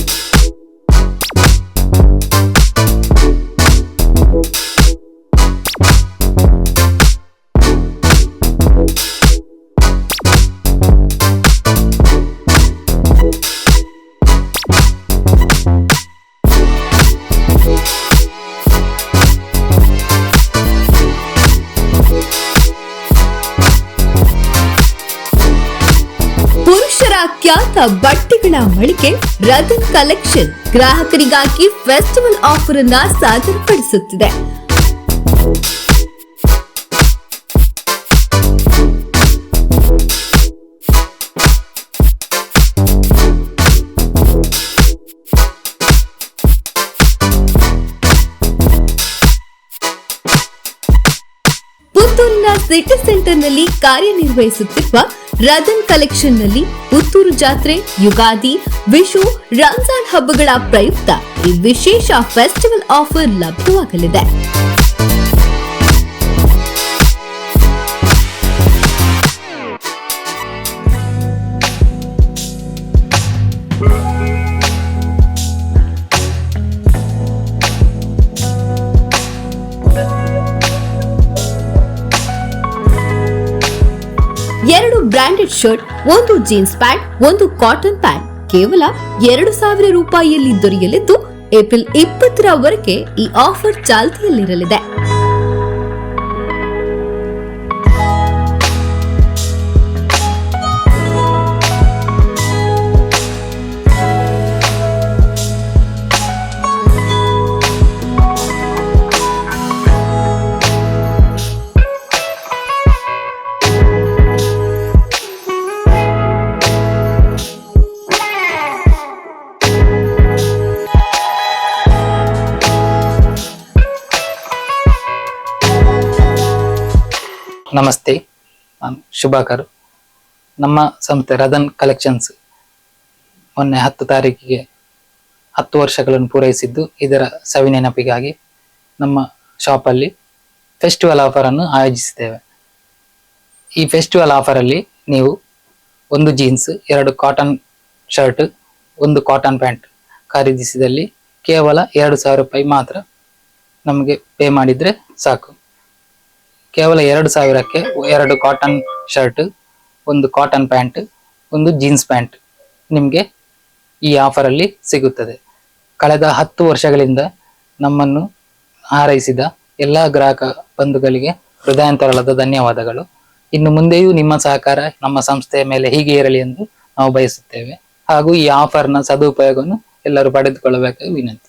you. ಖ್ಯಾತ ಬಟ್ಟೆಗಳ ಮಳಿಗೆ ರತನ್ ಕಲೆಕ್ಷನ್ ಗ್ರಾಹಕರಿಗಾಗಿ ಫೆಸ್ಟಿವಲ್ ಆಫರ್ ಅನ್ನ ಸಾದರಪಡಿಸುತ್ತಿದೆ. ಪುತ್ತೂರಿನ ಸಿಟಿ ಸೆಂಟರ್ನಲ್ಲಿ ಕಾರ್ಯನಿರ್ವಹಿಸುತ್ತಿರುವ ರತನ್ ಕಲೆಕ್ಷನ್ನಲ್ಲಿ ಪುತ್ತೂರು ಜಾತ್ರೆ, ಯುಗಾದಿ, ವಿಶು, ರಂಜಾನ್ ಹಬ್ಬಗಳ ಪ್ರಯುಕ್ತ ಈ ವಿಶೇಷ ಫೆಸ್ಟಿವಲ್ ಆಫರ್ ಲಭ್ಯವಾಗಲಿದೆ. ಶರ್ಟ್, ಒಂದು ಜೀನ್ಸ್ ಪ್ಯಾಂಟ್, ಒಂದು ಕಾಟನ್ ಪ್ಯಾಂಟ್. ಕೇವಲ ಎರಡು ಸಾವಿರ ರೂಪಾಯಿಯಲ್ಲಿ ದೊರೆಯಲಿದ್ದು ಏಪ್ರಿಲ್ ಇಪ್ಪತ್ತರವರೆಗೆ ಈ ಆಫರ್ ಚಾಲ್ತಿಯಲ್ಲಿರಲಿದೆ. ನಮಸ್ತೆ. ನಾನು ಶುಭಾಕರ್. ನಮ್ಮ ಸಂಸ್ಥೆ ರದನ್ ಕಲೆಕ್ಷನ್ಸ್ ಮೊನ್ನೆ ಹತ್ತು ತಾರೀಕಿಗೆ ಹತ್ತು ವರ್ಷಗಳನ್ನು ಪೂರೈಸಿದ್ದು. ಇದರ ಸವಿನೆನಪಿಗಾಗಿ ನಮ್ಮ ಶಾಪಲ್ಲಿ ಫೆಸ್ಟಿವಲ್ ಆಫರನ್ನು ಆಯೋಜಿಸಿದ್ದೇವೆ. ಈ ಫೆಸ್ಟಿವಲ್ ಆಫರಲ್ಲಿ ನೀವು ಒಂದು ಜೀನ್ಸ್, ಎರಡು ಕಾಟನ್ ಶರ್ಟ್, ಒಂದು ಕಾಟನ್ ಪ್ಯಾಂಟ್ ಖರೀದಿಸಿದಲ್ಲಿ ಕೇವಲ ಎರಡು ಸಾವಿರ ರೂಪಾಯಿ ಮಾತ್ರ ನಮಗೆ ಪೇ ಮಾಡಿದರೆ ಸಾಕು. ಕೇವಲ ಎರಡು ಸಾವಿರಕ್ಕೆ ಎರಡು ಕಾಟನ್ ಶರ್ಟ್ ಒಂದು ಕಾಟನ್ ಪ್ಯಾಂಟ್ ಒಂದು ಜೀನ್ಸ್ ಪ್ಯಾಂಟ್ ನಿಮಗೆ ಈ ಆಫರಲ್ಲಿ ಸಿಗುತ್ತದೆ. ಕಳೆದ ಹತ್ತು ವರ್ಷಗಳಿಂದ ನಮ್ಮನ್ನು ಹಾರೈಸಿದ ಎಲ್ಲ ಗ್ರಾಹಕ ಬಂಧುಗಳಿಗೆ ಹೃದಯಾಂತರಳದ ಧನ್ಯವಾದಗಳು. ಇನ್ನು ಮುಂದೆಯೂ ನಿಮ್ಮ ಸಹಕಾರ ನಮ್ಮ ಸಂಸ್ಥೆಯ ಮೇಲೆ ಹೀಗೆ ಇರಲಿ ಎಂದು ನಾವು ಬಯಸುತ್ತೇವೆ. ಹಾಗೂ ಈ ಆಫರ್ನ ಸದುಪಯೋಗವನ್ನು ಎಲ್ಲರೂ ಪಡೆದುಕೊಳ್ಳಬೇಕು ವಿನಂತಿ.